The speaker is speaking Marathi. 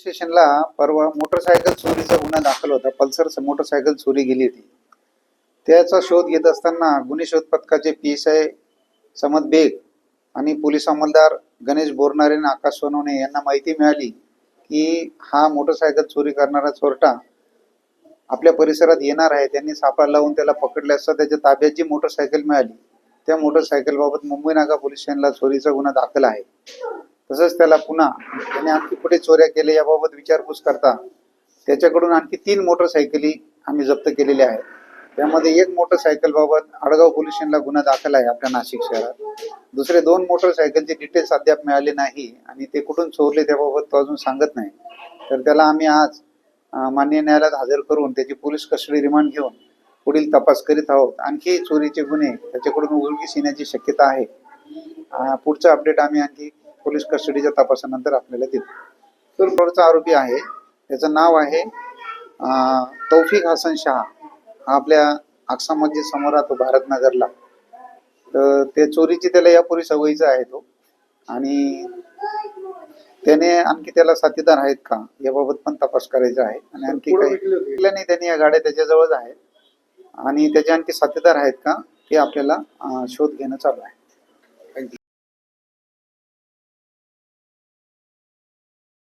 स्टेशनला परवा मोटरसायकल चोरीचा गुन्हा दाखल होता. पल्सर मोटरसायकल चोरी गेली होती. त्याचा शोध घेत असताना गुन्हे शोध पथकाचे P S I Samad Baig आणि पोलीस अंमलदार गणेश बोरणारे आणि आकाश सोनवणे यांना माहिती मिळाली की हा मोटरसायकल चोरी करणारा चोरटा आपल्या परिसरात येणार आहे. त्यांनी सापळा लावून त्याला पकडले असता त्याच्या ताब्यात जी मोटरसायकल मिळाली त्या मोटरसायकल बाबत मुंबई नागा पोलीस स्टेशनला चोरीचा गुन्हा दाखल आहे. तसंच त्याला पुन्हा त्याने आणखी कुठे चोऱ्या केल्या याबाबत विचारपूस करता त्याच्याकडून आणखी तीन मोटरसायकली आम्ही जप्त केलेल्या आहेत. त्यामध्ये एक मोटरसायकल बाबत आडगाव पोलीस स्टेशनला गुन्हा दाखल आहे आपल्या नाशिक शहरात. दुसरे दोन मोटरसायकलचे डिटेल्स अद्याप मिळाले नाही आणि ते कुठून चोरले त्याबाबत तो अजून सांगत नाही. तर त्याला आम्ही आज मान्य न्यायालयात हजर करून त्याची पोलीस कस्टडी रिमांड घेऊन पुढील तपास करीत आहोत. आणखी चोरीचे गुन्हे त्याच्याकडून उलगीस येण्याची शक्यता आहे. पुढचं अपडेट आम्ही आणखी पोलीस कस्टडीच्या तपासानंतर आपल्याला तर पुढचा आरोपी आहे. त्याचं नाव आहे तौफिक हसन शहा. हा आपल्या आक्सा मस्जिद समोर राहतो भारतनगरला. तर ते चोरीची त्याला यापूर्वी सवयीचा आहे तो. आणि त्याने आणखी त्याला साथीदार आहेत का याबाबत पण तपास करायचा आहे. आणि आणखी काही नाही. त्यांनी या गाड्या त्याच्याजवळच आहेत. आणि त्याचे आणखी साथीदार आहेत का हे आपल्याला शोध घेणं चालू आहे.